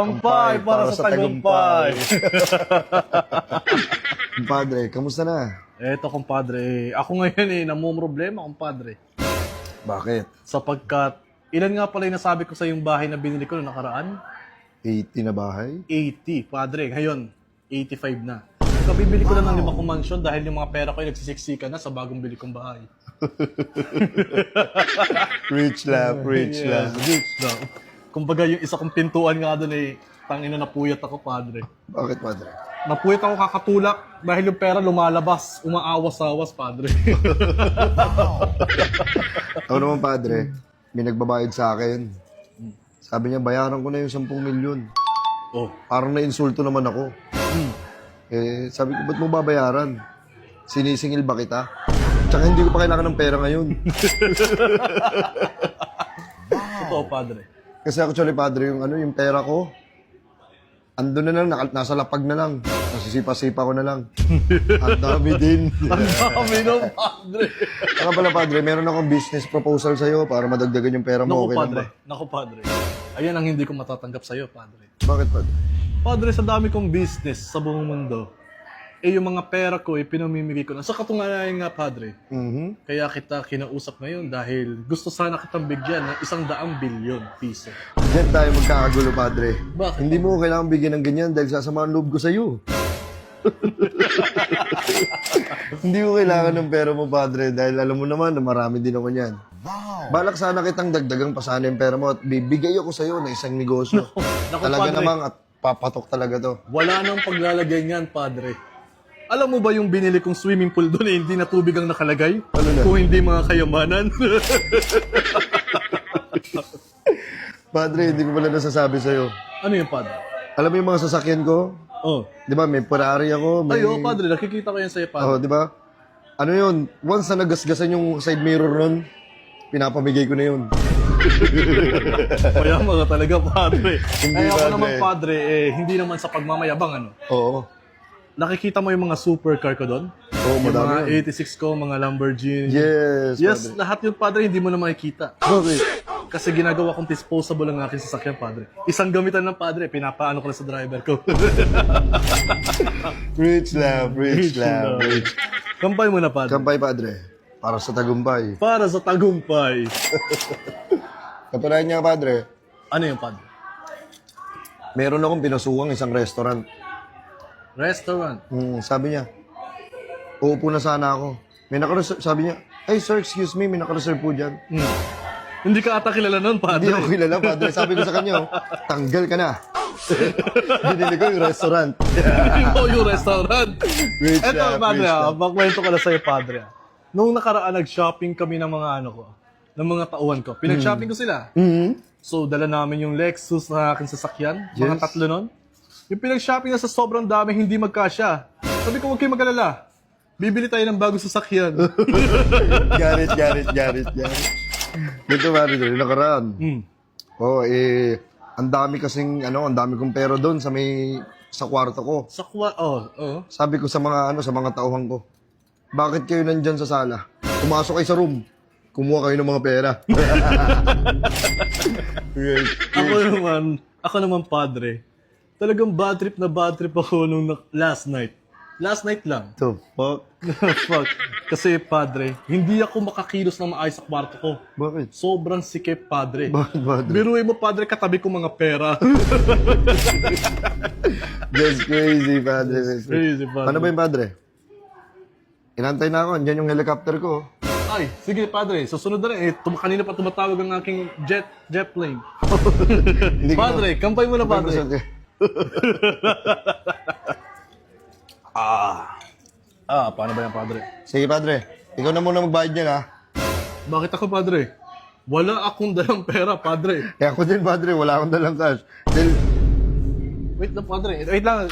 Tagumpay para sa tagumpay. Padre, kamusta na? Eto, kumpadre. Ako ngayon eh, namumroblema, kumpadre. Bakit? Sapagkat, ilan nga pala yung nasabi ko sa yung bahay na binili ko noong nakaraan? 80 na bahay? 80, padre. Ngayon, 85 na. Kabibili ko lang ng lima kong mansion dahil yung mga pera ko ay nagsisiksika na sa bagong bili kong bahay. Rich love, rich Yeah, love. rich daw. Kumbaga yung isa kong pintuan nga doon eh, tangina napuyat ako, padre. Bakit, Padre? Napuyat ako kakatulak dahil yung pera lumalabas, umaawas-awas, padre. Ako naman, Padre, may nagbabayad sa akin. Sabi niya, bayaran ko na yung 10 milyon. oh, Parang na-insulto naman ako. Eh, sabi ko, ba't mo babayaran? Sinisingil ba kita? Tsaka hindi ko pa kailangan ng pera ngayon. totoo, padre. Kasi actually, Padre, yung ano, yung pera ko, ando na lang, naka- nasa lapag na lang. Nasisipa-sipa ko na lang. Ang dami din. Ang dami no, padre. Saka pala, Padre, meron akong business proposal sa'yo para madagdagan yung pera mo. Naku, okay lang padre. ba? Naku, padre. Ayan ang hindi ko matatanggap sa'yo, padre. Bakit, Padre? Padre, sa dami kong business sa buong mundo, eh yung mga pera ko, eh, pinamimigay ko na. Sa katunayan nga, padre, Mhm. kaya kita kinausap ngayon dahil gusto sana kitang bigyan ng isang daang bilyon piso. Diyan tayo magkakagulo, Padre. Bakit? Hindi mo ko kailangan bigyan ng ganyan dahil sasama ang loob ko sa'yo. Hindi ko kailangan ng pera mo, Padre, dahil alam mo naman na marami din ako niyan. Balak sana kitang dagdagang pa sana yung pera mo at bibigay ako sa'yo ng isang negosyo. Naku, Talaga Padre. namang at papatok talaga to. Wala nang paglalagay niyan, padre. Alam mo ba yung binili kong swimming pool doon eh, hindi na tubig ang nakalagay? Ano na? Kung hindi mga kayamanan. Padre, hindi ko pala nasasabi sa'yo. ano yung padre? Alam mo yung mga sasakyan ko? Oh. Di ba, may Ferrari ako, may... Ay, oh, padre, nakikita ko yan sa'yo, padre. Oh, di ba? Ano yun? Once na nagasgasan yung side mirror nun, pinapamigay ko na yun. Kaya mga talaga, padre. Hindi, Kaya ako padre. naman, padre, eh, hindi naman sa pagmamayabang, ano. Oo. Nakikita mo yung mga supercar ko doon? Oo, yung madami mga 86 ko, mga Lamborghini. Yes, Yes, Padre. lahat yun, padre, hindi mo na makikita. Bakit? Kasi ginagawa kong disposable ang aking sasakyan, padre. Isang gamitan ng padre, pinapaano ko na sa driver ko. Rich love, rich, love, rich. Kampay mo na, padre. Kampay, Padre. Para sa tagumpay. Para sa tagumpay. Kapalayan niya, Padre, Ano yung padre? meron akong pinasuwang isang restaurant. Restaurant. Hmm, sabi niya, uupo na sana ako. May nakareserve, sabi niya, Hey sir, excuse me, may nakareserve po dyan. Hmm. Hindi ka ata kilala nun, Hindi padre. ako kilala, Padre. Sabi ko sa kanya, oh, tanggal ka na. Binili ko yung restaurant. Hindi mo yung restaurant. Rich Eto, love, padre, rich ah, love. makwento ko na sa'yo, padre. ah. Nung nakaraan, nag-shopping kami ng mga ano ko, ng mga tauhan ko. Pinag-shopping ko sila. Mhm. So, dala namin yung Lexus na aking sasakyan. Mga Yes. tatlo nun. Yung pinag-shopping na sa sobrang dami, hindi magkasya. Sabi ko, huwag kayo mag-alala. Bibili tayo ng bagong sasakyan. Garit, garit, garit, garit. Dito, Padre, yung nakaraan. hmm. Oo, eh, ang dami kasing, ano, ang dami kong pera doon sa may, sa kwarto ko. Sa kwa... Oh, oh. Sabi ko sa mga, ano, sa mga tauhan ko, bakit kayo nandyan sa sala? Pumasok kayo sa room. Kumuha kayo ng mga pera. Ako naman, ako naman padre. Talagang bad trip na bad trip ako nung na- last night. Last night lang. The fuck? Fuck. Kasi padre, hindi ako makakilos na maayos sa kwarto ko. Bakit? Sobrang sikip, padre. Bakit, Padre? Biruin mo, padre, katabi ko mga pera. That's crazy, Padre. That's Crazy, padre. Ano ba yung Padre? Inantay na ako. Andyan yung helicopter ko. Ay, sige, padre. Susunod na rin. Eh, tum- kanina pa tumatawag ang aking jet jet plane. Hindi ko Padre, kampay mo na- padre. Ah. Ah, paano ba yan, padre? Sige, Padre. Ikaw na muna magbayad niyan, ha? Bakit ako, padre? Wala akong dalang pera, padre. Eh, ako din, Padre. Wala akong dalang cash. Dahil, Wait lang, padre. Wait lang.